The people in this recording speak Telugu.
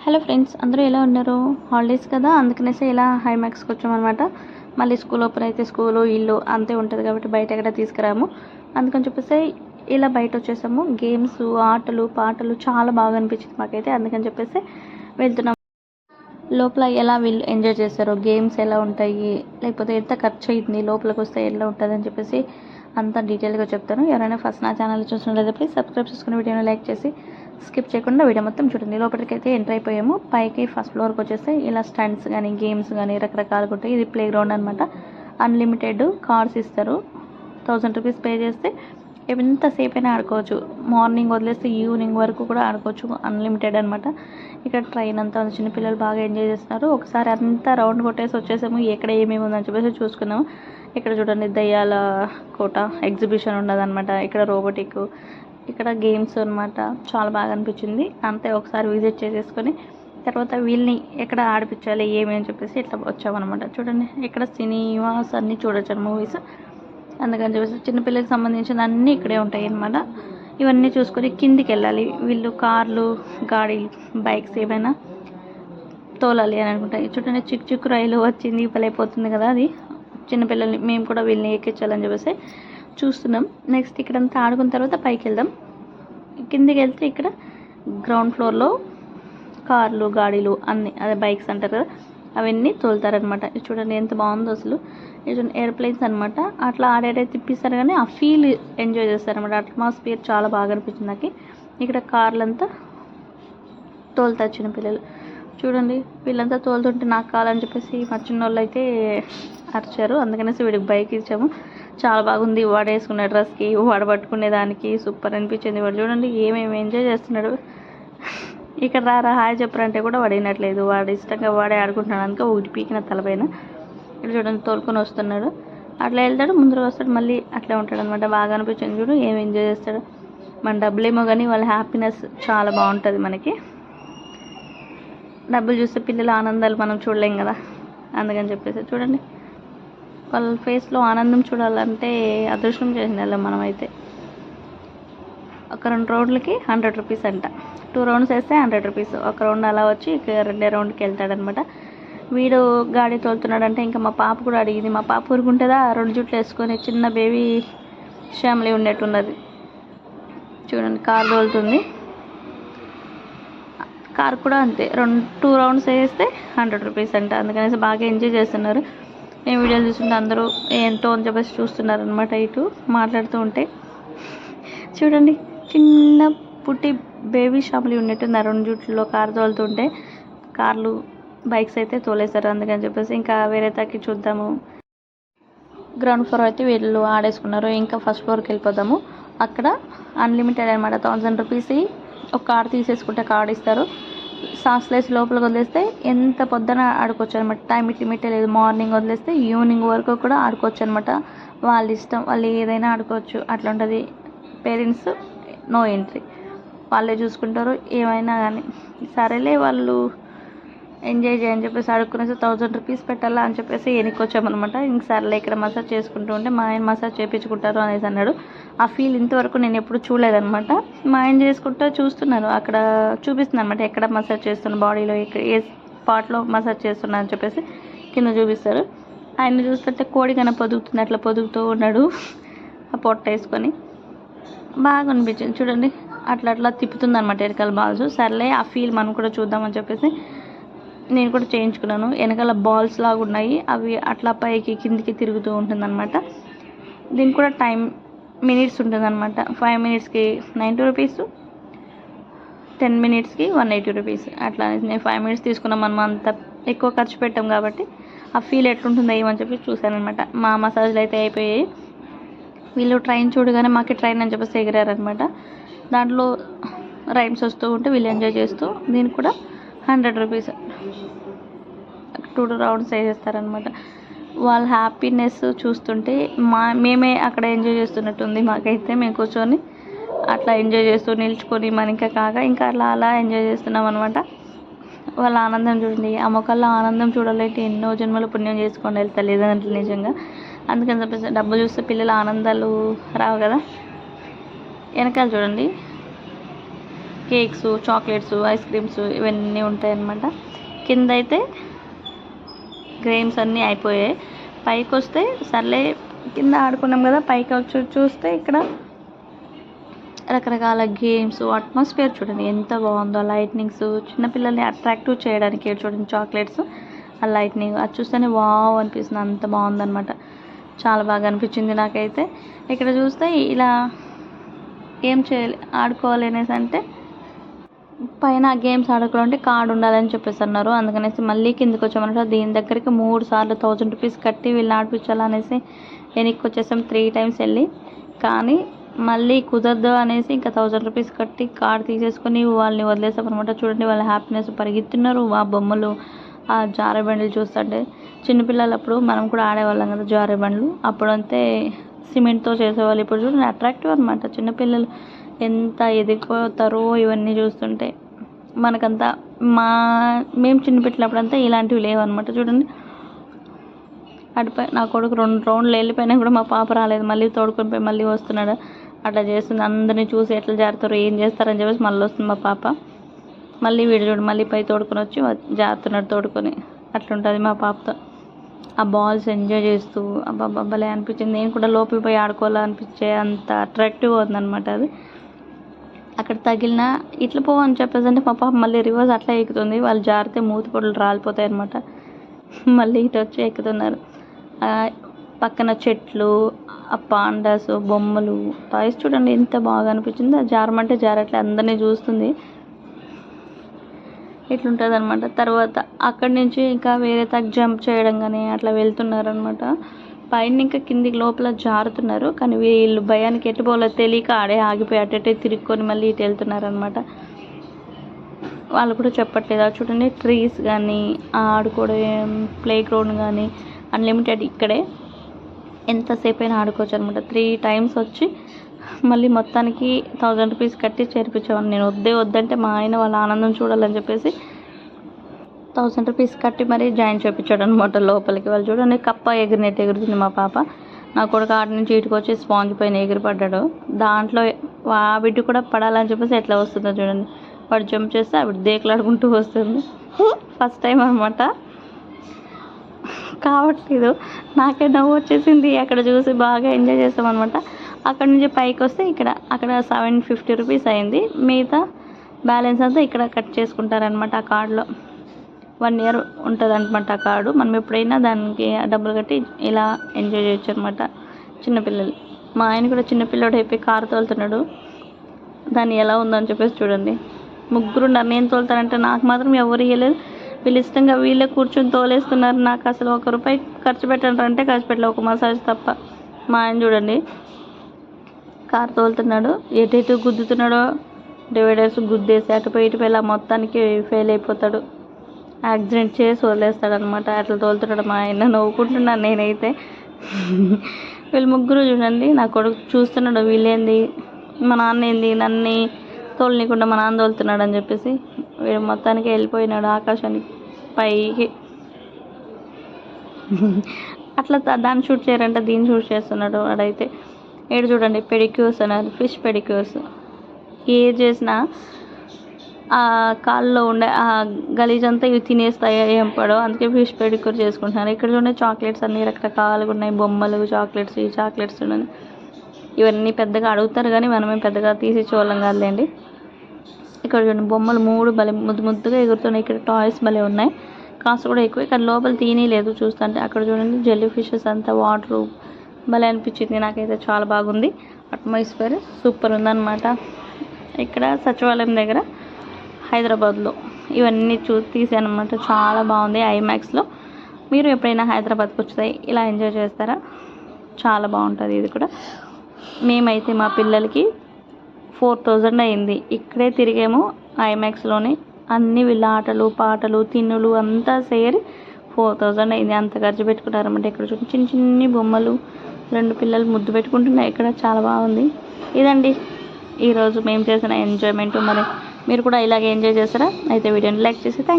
హలో ఫ్రెండ్స్ అందరూ ఎలా ఉన్నారు? హాలిడేస్ కదా అందుకనేసి ఇలా హైమాక్స్కి వచ్చామన్నమాట. మళ్ళీ స్కూల్ ఓపెన్ అయితే స్కూలు ఇల్లు అంతే ఉంటుంది కాబట్టి బయట ఎక్కడ తీసుకురాము. అందుకని చెప్పేసి ఇలా బయట వచ్చేసాము. గేమ్స్ ఆటలు పాటలు చాలా బాగా అనిపించింది మాకైతే. అందుకని చెప్పేసి వెళ్తున్నాం. లోపల ఎలా వీళ్ళు ఎంజాయ్ చేశారో గేమ్స్ ఎలా ఉంటాయి లేకపోతే ఎంత ఖర్చు అయింది లోపలికి వస్తే ఎలా ఉంటుంది అని చెప్పేసి అంత డీటెయిల్గా చెప్తాను. ఎవరైనా ఫస్ట్ నా ఛానల్ చూస్తుంటే ప్లీజ్ సబ్స్క్రైబ్ చేసుకుని వీడియోని లైక్ చేసి స్కిప్ చేయకుండా వీడియో మొత్తం చూడండి. లోపలికి అయితే ఎంటర్ అయిపోయాము. పైకి ఫస్ట్ ఫ్లోర్కి వచ్చేస్తే ఇలా స్టంట్స్ కానీ గేమ్స్ కానీ రకరకాలుగా ఉంటాయి. ఇది ప్లే గ్రౌండ్ అనమాట అన్లిమిటెడ్ కార్స్ ఇస్తారు. థౌజండ్ రూపీస్ పే చేస్తే ఎంతసేపు అయినా ఆడుకోవచ్చు. మార్నింగ్ వదిలేస్తే ఈవినింగ్ వరకు కూడా ఆడుకోవచ్చు. అన్లిమిటెడ్ అనమాట ఇక్కడ ట్రైన్ అంతా ఉంది. చిన్నపిల్లలు బాగా ఎంజాయ్ చేస్తున్నారు. ఒకసారి అంతా రౌండ్ కొట్టేసి వచ్చేసాము. ఎక్కడ ఏమేమి ఉందని చెప్పేసి చూసుకున్నాము ఇక్కడ చూడండి దయ్యాల కోట ఎగ్జిబిషన్ ఉన్నదన్నమాట. ఇక్కడ రోబోటిక్ ఇక్కడ గేమ్స్ అన్నమాట. చాలా బాగా అనిపించింది. అంతే ఒకసారి విజిట్ చేసేసుకొని తర్వాత వీళ్ళని ఎక్కడ ఆడిపించాలి ఏమేమి అని చెప్పేసి ఇట్లా వచ్చామన్నమాట. చూడండి ఇక్కడ సినిమాస్ అన్నీ చూడొచ్చు మూవీస్. అందుకని చెప్పేసి చిన్నపిల్లలకి సంబంధించిన అన్నీ ఇక్కడే ఉంటాయి అన్నమాట. ఇవన్నీ చూసుకొని కిందికి వెళ్ళాలి వీళ్ళు కార్లు గాడీలు బైక్స్ ఏమైనా తోలాలి అని అనుకుంటాయి చూడండి చిక్కు చిక్కు రైలు వచ్చింది అయిపోతుంది కదా అది. చిన్నపిల్లల్ని మేము కూడా వీళ్ళని ఎక్కించాలని చెప్పేసి చూస్తున్నాం. నెక్స్ట్ ఇక్కడంతా ఆడుకున్న తర్వాత పైకి వెళ్దాం. కిందికి వెళ్తే ఇక్కడ గ్రౌండ్ ఫ్లోర్లో కార్లు గాడీలు అన్నీ అదే బైక్స్ అంటారు కదా. అవన్నీ తోలుతారనమాట ఇది చూడండి ఎంత బాగుందో అసలు. ఇది చూడండి ఎయిర్ప్లేన్స్ అనమాట అట్లా ఆడేటే తిప్పిస్తారు కానీ ఆ ఫీల్ ఎంజాయ్ చేస్తారనమాట అట్మాస్ఫియర్ చాలా బాగా అనిపించింది నాకు. ఇక్కడ కార్లంతా తోలుతారు చిన్నపిల్లలు. చూడండి వీళ్ళంతా తోలుతుంటే నాకు కావాలని చెప్పేసి మా చిన్నోళ్ళు అయితే అరిచారు. అందుకనేసి వీడికి బైక్ ఇచ్చాము. చాలా బాగుంది. వాడు వేసుకునే డ్రెస్కి వాడు పట్టుకునే దానికి సూపర్ అనిపించింది. వాడు చూడండి ఏమేమి ఎంజాయ్ చేస్తున్నాడు. ఇక్కడ రారా హాయ్ చెప్పరంటే కూడా వాడు వినట్లేదు వాడు ఇష్టంగా వాడే ఆడుకుంటున్నాడు అనుకో ఊడి పీకిన తలపైన. ఇక్కడ చూడండి తోలుకొని వస్తున్నాడు. అట్లా వెళ్తాడు ముందరకు వస్తాడు మళ్ళీ అట్లా ఉంటాడు అనమాట బాగా అనిపించింది చూడు ఏం ఎంజాయ్ చేస్తాడు. మన డబ్బులేమో కానీ వాళ్ళ హ్యాపీనెస్ చాలా బాగుంటుంది మనకి. డబ్బులు చూస్తే పిల్లల ఆనందాలు మనం చూడలేం కదా. అందుకని చెప్పేసి చూడండి. వాళ్ళ ఫేస్లో ఆనందం చూడాలంటే అదృష్టం చేసిన మనమైతే. ఒక రెండు రౌండ్లకి హండ్రెడ్ రూపీస్ అంట. టూ రౌండ్స్ వేస్తే హండ్రెడ్ రూపీస్. ఒక రౌండ్ అలా వచ్చి ఇక రెండే రౌండ్కి వెళ్తాడనమాట. వీడు గాడి తోలుతున్నాడంటే ఇంకా మా పాప కూడా అడిగింది మా పాప ఊరుకుంటుందా? రెండు జుట్లు వేసుకొని చిన్న బేబీ ఫ్యామిలీ ఉండేట్టున్నది చూడండి కార్ తోలుతుంది. కార్ కూడా అంతే. రెండు టూ రౌండ్స్ వేస్తే హండ్రెడ్ రూపీస్ అంట. అందుకనేసి బాగా ఎంజాయ్ చేస్తున్నారు. నేను వీడియోలు చూస్తుంటే అందరూ ఎంతో అని చెప్పేసి చూస్తున్నారు అనమాట ఇటు మాట్లాడుతూ ఉంటే. చూడండి చిన్న పుట్టి బేబీ షాపులు ఉన్నట్టుంది. ఆ రెండు జుట్లో కార్ తోలుతుంటే కార్లు బైక్స్ అయితే తోలేస్తారు అందుకని చెప్పేసి ఇంకా వేరే తగ్గి చూద్దాము. గ్రౌండ్ ఫ్లోర్ అయితే వీళ్ళు ఆడేసుకున్నారు. ఇంకా ఫస్ట్ ఫ్లోర్కి వెళ్ళిపోదాము. అక్కడ అన్లిమిటెడ్ అనమాట థౌజండ్ రూపీస్ ఒక కార్ తీసేసుకుంటే కార్డ్ ఇస్తారు. సాక్స్లెస్ లోపలికి వదిలేస్తే ఎంత పొద్దున ఆడుకోవచ్చు అనమాట టైం లిమిట్ లేదు. మార్నింగ్ వదిలేస్తే ఈవినింగ్ వరకు కూడా ఆడుకోవచ్చు అనమాట వాళ్ళ ఇష్టం వాళ్ళు ఏదైనా ఆడుకోవచ్చు. అట్లా ఉంటుంది. Parents no entry. వాళ్ళే చూసుకుంటారు ఏమైనా కానీ సరేలే వాళ్ళు ఎంజాయ్ చేయని చెప్పేసి అడుక్కునేసి థౌజండ్ రూపీస్ పెట్టాలా అని చెప్పేసి ఎన్నికొచ్చామన్నమాట ఇంక సరేలే ఇక్కడ మసాజ్ చేసుకుంటూ ఉంటే మా ఆయన మసాజ్ చేయించుకుంటారు అనేసి అన్నాడు. ఆ ఫీల్ ఇంతవరకు నేను ఎప్పుడు చూడలేదన్నమాట. మా ఆయన చేసుకుంటూ చూస్తున్నాను అక్కడ చూపిస్తుంది అనమాట ఎక్కడ మసాజ్ చేస్తున్న బాడీలో ఎక్కడ ఏ స్పాట్లో మసాజ్ చేస్తున్నా అని చెప్పేసి కింద చూపిస్తారు. ఆయన చూస్తుంటే కోడి కన్నా పొదుగుతుంది అట్లా పొదుగుతూ ఉన్నాడు. ఆ పొట్ట వేసుకొని. బాగా అనిపించింది చూడండి అట్లా అట్లా తిప్పుతుంది అనమాట వెనకాల బాల్స్ సర్లే ఆ ఫీల్ మనం కూడా చూద్దామని చెప్పేసి నేను కూడా చేయించుకున్నాను. వెనకాల బాల్స్ లాగా ఉన్నాయి. అవి అట్లా పైకి కిందికి తిరుగుతూ ఉంటుంది అనమాట దీనికి కూడా టైం మినిట్స్ ఉంటుందన్నమాట. ఫైవ్ మినిట్స్కి నైంటీ రూపీస్ టెన్ మినిట్స్కి వన్ ఎయిటీ రూపీస్ అట్లా నేను ఫైవ్ మినిట్స్ తీసుకున్నాం మనం అంత ఎక్కువ ఖర్చు పెట్టాం కాబట్టి ఆ ఫీల్ ఎట్లుంటుందో ఏమని చెప్పి చూశాను అనమాట మా మసాజ్లు అయితే అయిపోయాయి. వీళ్ళు ట్రైన్ చూడగానే మాకు ట్రైన్ అని చెప్పేసి ఎగిరారనమాట దాంట్లో రైమ్స్ వస్తూ ఉంటే వీళ్ళు ఎంజాయ్ చేస్తూ దీనికి కూడా హండ్రెడ్ రూపీస్ టూ రౌండ్స్ వేసేస్తారనమాట వాళ్ళ హ్యాపీనెస్ చూస్తుంటే మా మేమే అక్కడ ఎంజాయ్ చేస్తున్నట్టుంది మాకైతే. మేము కూర్చొని అట్లా ఎంజాయ్ చేస్తూ నిల్చుకొని మన ఇంకా కాక ఇంకా అలా అలా ఎంజాయ్ చేస్తున్నాం అనమాట వాళ్ళ ఆనందం చూడండి. ఆ మొక్కల్లో ఆనందం చూడాలంటే ఎన్నో జన్మలు పుణ్యం చేసుకోండి తల్లిదండ్రులు లేదంటే నిజంగా. అందుకని చెప్పేసి డబ్బు చూస్తే పిల్లల ఆనందాలు రావు కదా. వెనకాల చూడండి. కేక్స్ చాక్లెట్స్ ఐస్ క్రీమ్స్ ఇవన్నీ ఉంటాయన్నమాట. కింద అయితే గ్రేమ్స్ అన్నీ అయిపోయాయి. పైకి వస్తే సర్లే కింద ఆడుకున్నాం కదా పైకి వచ్చి చూస్తే ఇక్కడ రకరకాల గేమ్స్ అట్మాస్ఫియర్ చూడండి. ఎంత బాగుందో లైట్నింగ్స్. చిన్నపిల్లల్ని అట్రాక్టివ్ చేయడానికి చూడండి చాక్లెట్స్. ఆ లైట్నింగ్ అది చూస్తేనే వావ్ అనిపిస్తుంది. అంత బాగుందన్నమాట. చాలా బాగా అనిపించింది నాకైతే. ఇక్కడ చూస్తే ఇలా ఏం చేయాలి ఆడుకోవాలి అనేసి అంటే పైన గేమ్స్ ఆడుకోవాలంటే కార్డు ఉండాలని చెప్పేసి అన్నారు. అందుకనేసి మళ్ళీ కిందకి వచ్చామన్నట్టు దీని దగ్గరికి మూడు సార్లు థౌజండ్ రూపీస్ కట్టి వీళ్ళని ఆడిపించాలనేసి వెనక్కి వచ్చేసాం త్రీ టైమ్స్ వెళ్ళి. కానీ మళ్ళీ కుదరదు అనేసి ఇంకా థౌజండ్ రూపీస్ కట్టి కార్డ్ తీసేసుకొని వాళ్ళని వదిలేసాం అనమాట చూడండి వాళ్ళ హ్యాపీనెస్ పరిగెత్తున్నారు. ఆ బొమ్మలు ఆ జారబండలు చూస్తుంటే. చిన్నపిల్లలు అప్పుడు మనం కూడా ఆడేవాళ్ళం కదా జారే బండ్లు. అప్పుడంతే సిమెంట్తో చేసేవాళ్ళు ఇప్పుడు చూడండి అట్రాక్టివ్ అనమాట చిన్నపిల్లలు ఎంత ఎదిగిపోతారో ఇవన్నీ చూస్తుంటే. మనకంతా మా మేము చిన్నపిల్లప్పుడంతా ఇలాంటివి లేవు అనమాట చూడండి అటుపై నా కొడుకు రెండు రౌండ్లు వెళ్ళిపోయినా కూడా మా పాప రాలేదు. మళ్ళీ తోడుకొని పోయి మళ్ళీ వస్తున్నాడు. అట్లా చేస్తుంది. అందరినీ చూసి ఎట్లా జారుతారు ఏం చేస్తారని చెప్పేసి మళ్ళీ వస్తుంది మా పాప. మళ్ళీ వీడు చూడు మళ్ళీ పై తోడుకొని వచ్చి జారుతున్నాడు తోడుకొని. అట్లుంటుంది మా పాపతో. ఆ బాల్స్ ఎంజాయ్ చేస్తూ అబ్బా భలే అనిపించింది. నేను కూడా లోపలికి పోయి ఆడుకోవాలనిపించే అంత అట్రాక్టివ్ ఉందన్నమాట అది. అక్కడ తగిలిన ఇట్లా పోవని చెప్పేసి అంటే మా పాప మళ్ళీ రివర్స్ అట్లా ఎక్కుతుంది. వాళ్ళు జారితే మూతి పొడులు రాలిపోతాయి అనమాట మళ్ళీ ఇటు వచ్చి ఎక్కుతున్నారు. పక్కన చెట్లు ఆ పాండాస్ బొమ్మలు. టాయ్స్ చూడండి ఎంత బాగా అనిపించింది. ఆ జారమంటే జారట్లే అందరినీ చూస్తుంది. ఇట్లుంటుంది అనమాట తర్వాత అక్కడి నుంచి ఇంకా వేరే తగ్గ జంప్ చేయడం కానీ అట్లా వెళ్తున్నారనమాట పైన ఇంకా కిందికి లోపల జారుతున్నారు. కానీ వీళ్ళు భయానికి ఎటు పోలో తెలియక ఆడే ఆగిపోయి అటు తిరుక్కొని మళ్ళీ ఇటు వెళ్తున్నారనమాట వాళ్ళు కూడా చెప్పట్లేదు. అది చూడండి ట్రీస్ కానీ ఆడుకోవడం ప్లే గ్రౌండ్ కానీ అన్లిమిటెడ్ ఇక్కడే. ఎంతసేపు అయినా ఆడుకోవచ్చు అనమాట త్రీ టైమ్స్ వచ్చి మళ్ళీ మొత్తానికి థౌజండ్ రూపీస్ కట్టి చేర్పించేవాడిని. నేను వద్దే వద్దంటే మా ఆయన వాళ్ళ ఆనందం చూడాలని చెప్పేసి థౌసండ్ రూపీస్ కట్టి మరీ జాయిన్ చేయించాడు అనమాట లోపలికి. వాళ్ళు చూడండి కప్ప ఎగిరినట్టు ఎగురుతుంది మా పాప. నా కొడుకు ఆడ నుంచి ఇటుకు వచ్చి స్పాంజ్ పైన ఎగిరిపడ్డాడు. దాంట్లో ఆ బిడ్డ కూడా పడాలని చెప్పేసి ఎట్లా వస్తుందో చూడండి. వాడు జంప్ చేస్తే ఆవిడ దేకులాడుకుంటూ వస్తుంది. ఫస్ట్ టైం అనమాట కావట్లేదు. నాకే నవ్వు వచ్చేసింది. అక్కడ చూసి బాగా ఎంజాయ్ చేస్తామన్నమాట. అక్కడ నుంచి పైకి వస్తే ఇక్కడ అక్కడ సెవెన్ ఫిఫ్టీ రూపీస్ అయింది. మిగతా బ్యాలెన్స్ అంతా ఇక్కడ కట్ చేసుకుంటారనమాట ఆ కార్డులో వన్ ఇయర్ ఉంటుంది అనమాట ఆ కార్డు మనం ఎప్పుడైనా దానికి డబ్బులు కట్టి ఇలా ఎంజాయ్ చేయొచ్చు అనమాట చిన్నపిల్లలు మా ఆయన కూడా చిన్నపిల్లడు అయిపోయి కారు తోలుతున్నాడు. దాన్ని ఎలా ఉందని చెప్పేసి చూడండి. ముగ్గురు ఉన్నారు. నేను తోలుతానంటే నాకు మాత్రం ఎవరు ఇవ్వలేదు వీళ్ళు ఇష్టంగా వీళ్ళే కూర్చొని తోలేస్తున్నారు. నాకు అసలు ఒక రూపాయి ఖర్చు పెట్టండి అంటే ఖర్చు పెట్టలేదు ఒక మసాజ్ తప్ప. మా ఆయన చూడండి. కారు తోలుతున్నాడు. ఎటు ఎటు గుద్దుతున్నాడో డివైడర్స్ గుద్దేసి అటు పోయి ఇటు ఇలా మొత్తానికి ఫెయిల్ అయిపోతాడు. యాక్సిడెంట్ చేసి వదిలేస్తాడు అనమాట అట్లా తోలుతున్నాడు మా ఆయన. నవ్వుకుంటున్నాను నేనైతే. వీళ్ళు ముగ్గురు చూడండి. నా కొడుకు చూస్తున్నాడు. వీళ్ళేంది? మా నాన్న ఏంది? నన్ను తోలనీయకుండా మా నాన్న తోలుతున్నాడు అని చెప్పేసి వీడు మొత్తానికి వెళ్ళిపోయినాడు ఆకాశానికి పైకి. అట్లా దాన్ని షూట్ చేయరంటే. దీన్ని షూట్ చేస్తున్నాడు వాడైతే. ఏడు చూడండి పెడిక్యూర్స్ అన్నారు ఫిష్ పెడిక్యూర్స్ ఏ చేసినా ఆ కాళ్ళలో ఉండే ఆ గలీజ్ అంతా ఇవి తినేస్తాయి ఏం పడో అందుకే ఫిష్ పెడిక్యూర్ చేసుకుంటున్నారు. ఇక్కడ చూడండి చాక్లెట్స్ అన్ని రకరకాలుగా ఉన్నాయి. బొమ్మలు చాక్లెట్స్ ఈ చాక్లెట్స్ చూడండి. ఇవన్నీ పెద్దగా అడుగుతారు కానీ మనమే పెద్దగా తీసి చూడలేం కాదులేండి. ఇక్కడ చూడండి బొమ్మలు మూడు భలే ముద్దు ముద్దుగా ఎగురుతున్నాయి. ఇక్కడ టాయ్స్ భలే ఉన్నాయి. కాస్ట్ కూడా ఎక్కువ ఇక్కడ లోపల తీయలేదు చూస్తుంటే. అక్కడ చూడండి జెల్లీ ఫిషెస్ అంతా వాటర్ భలే అనిపించింది. నాకైతే చాలా బాగుంది. అట్మాస్ఫియర్ సూపర్ ఉందన్నమాట. ఇక్కడ సచివాలయం దగ్గర హైదరాబాద్లో ఇవన్నీ చూ తీసాను చాలా బాగుంది ఐమాక్స్లో. మీరు ఎప్పుడైనా హైదరాబాద్కి వస్తే ఇలా ఎంజాయ్ చేస్తారా? చాలా బాగుంటుంది ఇది కూడా. మేమైతే మా పిల్లలకి ఫోర్ థౌజండ్ అయింది. ఇక్కడే తిరిగాము ఐమాక్స్లోనే. అన్ని వీళ్ళ ఆటలు పాటలు తిన్నులు అంతా సేరి ఫోర్ థౌజండ్ అయింది. అంత ఖర్చు పెట్టుకున్నారన్నమాట. ఇక్కడ చూడండి చిన్న చిన్ని బొమ్మలు. రెండు పిల్లలు ముద్దు పెట్టుకుంటున్నాయి. ఇక్కడ చాలా బాగుంది. ఇదండి. ఈరోజు మేము చేసిన ఎంజాయ్మెంట్ మరి మీరు కూడా ఇలాగే ఎంజాయ్ చేస్తారా? అయితే వీడియోని లైక్ చేసి థ్యాంక్